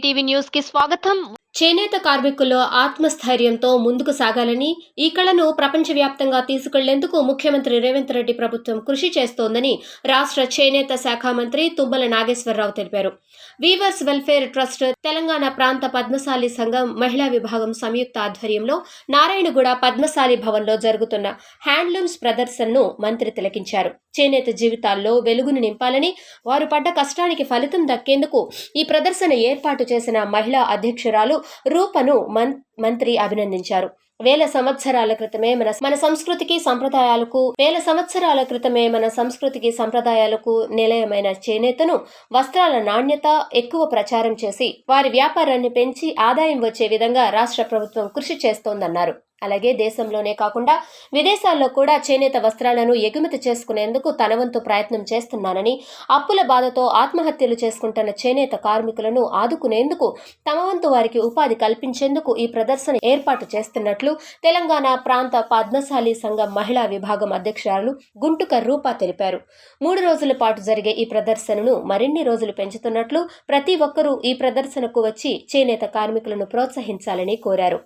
DTV న్యూస్కి స్వాగతం. చేనేత కార్మికుల్లో ఆత్మస్థైర్యంతో ముందుకు సాగాలని ఈ కళను ప్రపంచవ్యాప్తంగా తీసుకెళ్ళేందుకు ముఖ్యమంత్రి రేవంత్ రెడ్డి ప్రభుత్వం కృషి చేస్తోందని రాష్ట్ర చేనేత శాఖ మంత్రి తుమ్మల నాగేశ్వరరావు తెలిపారు. వీవర్స్ వెల్ఫేర్ ట్రస్ట్ తెలంగాణ ప్రాంత పద్మశాలి సంఘం మహిళా విభాగం సంయుక్త ఆధ్వర్యంలో నారాయణగూడ పద్మశాలి భవన్లో జరుగుతున్న హ్యాండ్లూమ్స్ ప్రదర్శనను మంత్రి తిలకించారు. చేనేత జీవితాల్లో వెలుగును నింపాలని వారు పడ్డ కష్టానికి ఫలితం దక్కేందుకు ఈ ప్రదర్శన ఏర్పాటు చేసిన మహిళా అధ్యక్షురాలు రూపను మన్ మంత్రి అభినందించారు. వేల సంవత్సరాల క్రితమే మన మన సంస్కృతికి సంప్రదాయాలకు వేల సంవత్సరాల క్రితమే మన సంస్కృతికి సంప్రదాయాలకు నిలయమైన చేనేతను వస్త్రాల నాణ్యత ఎక్కువ ప్రచారం చేసి వారి వ్యాపారాన్ని పెంచి ఆదాయం వచ్చే విధంగా రాష్ట్ర ప్రభుత్వం కృషి చేస్తోందన్నారు. అలాగే దేశంలోనే కాకుండా విదేశాల్లో కూడా చేనేత వస్త్రాలను ఎగుమతి చేసుకునేందుకు తన వంతు ప్రయత్నం చేస్తున్నానని అప్పుల బాధతో ఆత్మహత్యలు చేసుకుంటున్న చేనేత కార్మికులను ఆదుకునేందుకు తమ వంతు వారికి ఉపాధి కల్పించేందుకు ఈ ప్రదర్శన ఏర్పాటు చేస్తున్నట్లు తెలంగాణ ప్రాంత పద్మశాలి సంఘం మహిళా విభాగం అధ్యక్షురాలు గుంటుక రూప తెలిపారు. మూడు రోజుల పాటు జరిగే ఈ ప్రదర్శనను మరిన్ని రోజులు పెంచుతున్నట్లు ప్రతి ఒక్కరూ ఈ ప్రదర్శనకు వచ్చి చేనేత కార్మికులను ప్రోత్సహించాలని కోరారు.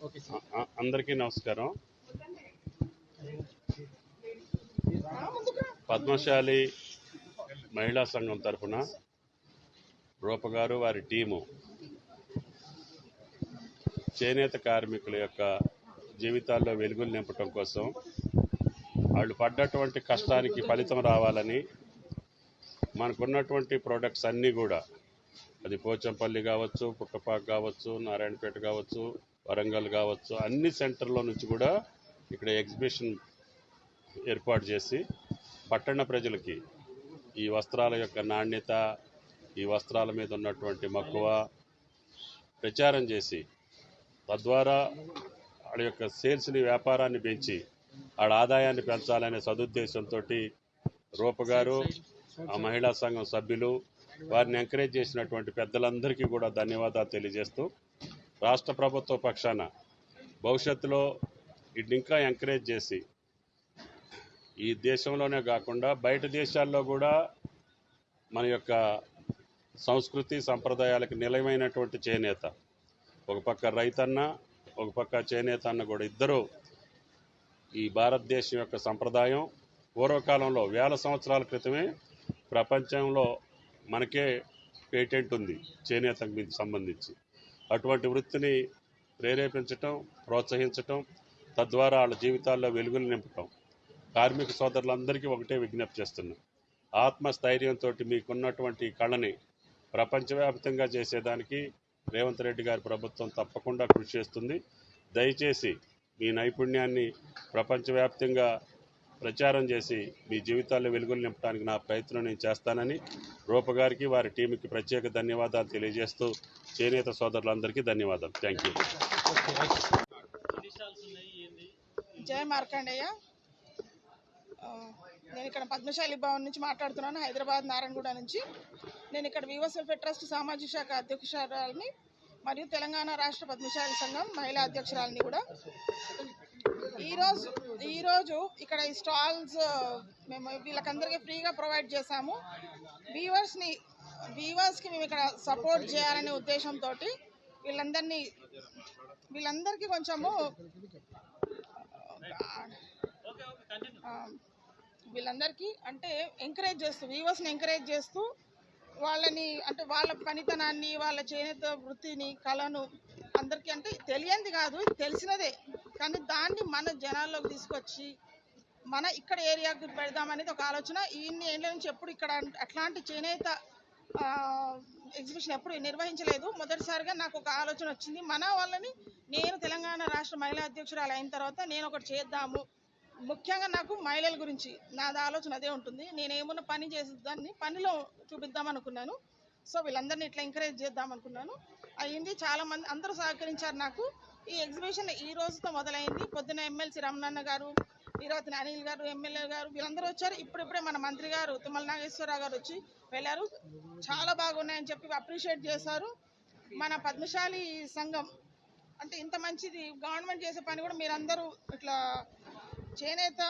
అందరికీ నమస్కారం. పద్మశాలి మహిళా సంఘం తరఫున రూప గారు వారి టీము చేనేత కార్మికుల యొక్క జీవితాల్లో వెలుగులు నింపటం కోసం వాళ్ళు పడ్డటువంటి కష్టానికి ఫలితం రావాలని మనకున్నటువంటి ప్రోడక్ట్స్ అన్నీ కూడా అది పోచంపల్లి కావచ్చు పుట్టపాక కావచ్చు నారాయణపేట కావచ్చు వరంగల్ కావచ్చు అన్ని సెంటర్లో నుంచి కూడా ఇక్కడ ఎగ్జిబిషన్ ఏర్పాటు చేసి పట్టణ ప్రజలకి ఈ వస్త్రాల యొక్క నాణ్యత ఈ వస్త్రాల మీద ఉన్నటువంటి మక్కువ ప్రచారం చేసి తద్వారా వాళ్ళ యొక్క సేల్స్ని వ్యాపారాన్ని పెంచి వాళ్ళ ఆదాయాన్ని పెంచాలనే సదుద్దేశంతో రూప గారు ఆ మహిళా సంఘం సభ్యులు వారిని ఎంకరేజ్ చేసినటువంటి పెద్దలందరికీ కూడా ధన్యవాదాలు తెలియజేస్తూ రాష్ట్ర ప్రభుత్వ పక్షాన భవిష్యత్తులో వీటిని ఇంకా ఎంకరేజ్ చేసి ఈ దేశంలోనే కాకుండా బయట దేశాల్లో కూడా మన యొక్క సంస్కృతి సంప్రదాయాలకు నిలయమైనటువంటి చేనేత. ఒక పక్క రైతన్న ఒక పక్క చేనేత అన్న కూడా ఇద్దరు ఈ భారతదేశం యొక్క సంప్రదాయం పూర్వకాలంలో వేల సంవత్సరాల క్రితమే ప్రపంచంలో మనకే పేటెంట్ ఉంది చేనేతకు సంబంధించి. అటువంటి వృత్తిని ప్రేరేపించటం ప్రోత్సహించటం తద్వారా వాళ్ళ జీవితాల్లో వెలుగులు నింపటం. కార్మిక సోదరులందరికీ ఒకటే విజ్ఞప్తి చేస్తున్నాం. ఆత్మస్థైర్యంతో మీకున్నటువంటి కళని ప్రపంచవ్యాప్తంగా చేసేదానికి రేవంత్ రెడ్డి గారి ప్రభుత్వం తప్పకుండా కృషి చేస్తుంది. దయచేసి మీ నైపుణ్యాన్ని ప్రపంచవ్యాప్తంగా ప్రచారం చేసి మీ జీవితాల్లో వెలుగులు నింపడానికి నా ప్రయత్నం నేను చేస్తానని రూపగారికి వారి టీంకి ప్రత్యేక ధన్యవాదాలు తెలియజేస్తూ చేనేత సోదరులందరికీ ధన్యవాదాలు. థ్యాంక్ యూ జయ మార్కండయ్య నేను ఇక్కడ పద్మశాలి భవన్ నుంచి మాట్లాడుతున్నాను హైదరాబాద్ నారాయణగూడ నుంచి. నేను ఇక్కడ వివస్ వెల్ఫేర్ ట్రస్ట్ సామాజిక శాఖ అధ్యక్షురాలని మరియు తెలంగాణ రాష్ట్ర పద్మశాలి సంఘం మహిళా అధ్యక్షురాలని కూడా. ఈరోజు ఈరోజు ఇక్కడ ఈ స్టాల్స్ మేము వీళ్ళకందరికీ ఫ్రీగా ప్రొవైడ్ చేశాము. వీవర్స్ని వీవర్స్కి మేము ఇక్కడ సపోర్ట్ చేయాలనే ఉద్దేశంతో వీళ్ళందరినీ వీళ్ళందరికీ కొంచెము వీళ్ళందరికీ అంటే ఎంకరేజ్ చేస్తూ వీవర్స్ని ఎంకరేజ్ చేస్తూ వాళ్ళని అంటే వాళ్ళ పనితనాన్ని వాళ్ళ చేనేత వృత్తిని కళను అందరికీ అంటే తెలియంది కాదు తెలిసినదే. కానీ దాన్ని మన జనాల్లోకి తీసుకొచ్చి మన ఇక్కడ ఏరియాకి పెడదామనేది ఒక ఆలోచన. ఇన్ని ఏళ్ళ నుంచి ఎప్పుడు ఇక్కడ అట్లాంటి చేనేత ఎగ్జిబిషన్ ఎప్పుడు నిర్వహించలేదు. మొదటిసారిగా నాకు ఒక ఆలోచన వచ్చింది. మన వాళ్ళని నేను తెలంగాణ రాష్ట్ర మహిళా అధ్యక్షురాలు అయిన తర్వాత నేను ఒకటి చేద్దాము. ముఖ్యంగా నాకు మహిళల గురించి నాది ఆలోచన అదే ఉంటుంది. నేనేమన్నా పని చేసి దాన్ని పనిలో చూపిద్దాం అనుకున్నాను సో వీళ్ళందరినీ ఇట్లా ఎంకరేజ్ చేద్దాం అనుకున్నాను అయ్యింది. చాలా మంది అందరూ సహకరించారు నాకు. ఈ ఎగ్జిబిషన్ ఈ రోజుతో మొదలైంది. పొద్దున ఎమ్మెల్సీ రమణన్న గారు ఈరోజు అనిల్ గారు ఎమ్మెల్యే గారు వీళ్ళందరూ వచ్చారు. ఇప్పుడిప్పుడే మన మంత్రి గారు తుమ్మల నాగేశ్వరరావు గారు వచ్చి వెళ్ళారు. చాలా బాగున్నాయని చెప్పి అప్రిషియేట్ చేశారు. మన పద్మశాలి సంఘం అంటే ఇంత మంచిది గవర్నమెంట్ చేసే పని కూడా మీరందరూ ఇట్లా చేనేత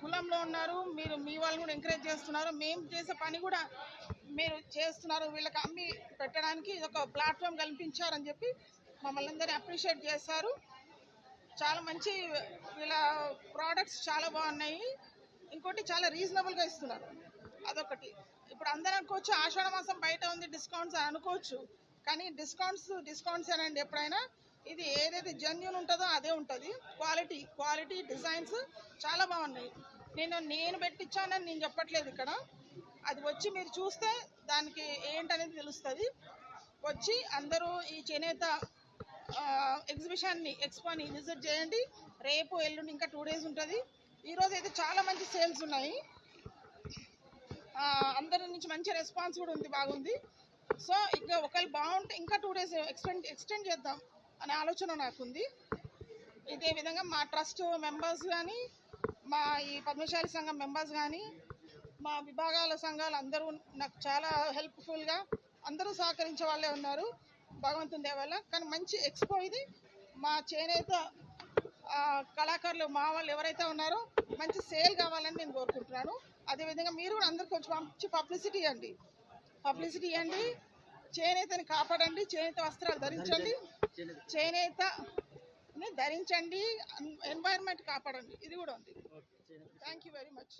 కులంలో ఉన్నారు. మీరు మీ వాళ్ళు కూడా ఎంకరేజ్ చేస్తున్నారు. మేము చేసే పని కూడా మీరు చేస్తున్నారు వీళ్ళకి అమ్మి పెట్టడానికి ఇది ఒక ప్లాట్ఫామ్ కల్పించారని చెప్పి మమ్మల్ని అందరినీ అప్రిషియేట్ చేశారు. చాలా మంచి వీళ్ళ ప్రోడక్ట్స్ చాలా బాగున్నాయి. ఇంకోటి చాలా రీజనబుల్గా ఇస్తున్నారు. అదొకటి. ఇప్పుడు అందరూ అనుకోవచ్చు ఆషాఢ మాసం బయట ఉంది డిస్కౌంట్స్ అని అనుకోవచ్చు. కానీ డిస్కౌంట్స్ డిస్కౌంట్స్ అనండి ఎప్పుడైనా ఇది ఏదైతే జెన్యున్ ఉంటుందో అదే ఉంటుంది. క్వాలిటీ క్వాలిటీ డిజైన్స్ చాలా బాగున్నాయి. నేను నేను పెట్టించానని నేను చెప్పట్లేదు ఇక్కడ. అది వచ్చి మీరు చూస్తే దానికి ఏంటనేది తెలుస్తుంది. వచ్చి అందరూ ఈ చేనేత ఎగ్జిబిషన్ని ఎక్స్పోని విజిట్ చేయండి. రేపు ఎల్లుండి ఇంకా టూ డేస్ ఉంటుంది. ఈరోజు అయితే చాలా మంచి సేల్స్ ఉన్నాయి. అందరి నుంచి మంచి రెస్పాన్స్ కూడా ఉంది బాగుంది. సో ఇంకా ఒకవేళ బాగుంటే ఇంకా టూ డేస్ ఎక్స్టెండ్ ఎక్స్టెండ్ చేద్దాం అనే ఆలోచన నాకుంది. ఇదే విధంగా మా ట్రస్ట్ మెంబర్స్ కానీ మా ఈ పద్మశాలి సంఘం మెంబర్స్ కానీ మా విభాగాల సంఘాలు అందరూ నాకు చాలా హెల్ప్ఫుల్గా అందరూ సహకరించే వాళ్ళే ఉన్నారు భగవంతుని దయ వల్ల. కానీ మంచి ఎక్స్పో ఇది. మా చేనేత కళాకారులు మా వాళ్ళు ఎవరైతే ఉన్నారో మంచి సేల్ కావాలని నేను కోరుకుంటున్నాను. అదేవిధంగా మీరు కూడా అందరికి కొంచెం మంచి పబ్లిసిటీ ఇవ్వండి. పబ్లిసిటీ ఇవ్వండి. చేనేతని కాపాడండి. చేనేత వస్త్రాలు ధరించండి. చేనేతని ధరించండి. ఎన్వైరన్మెంట్ కాపాడండి. ఇది కూడా ఉంది. Thank you very much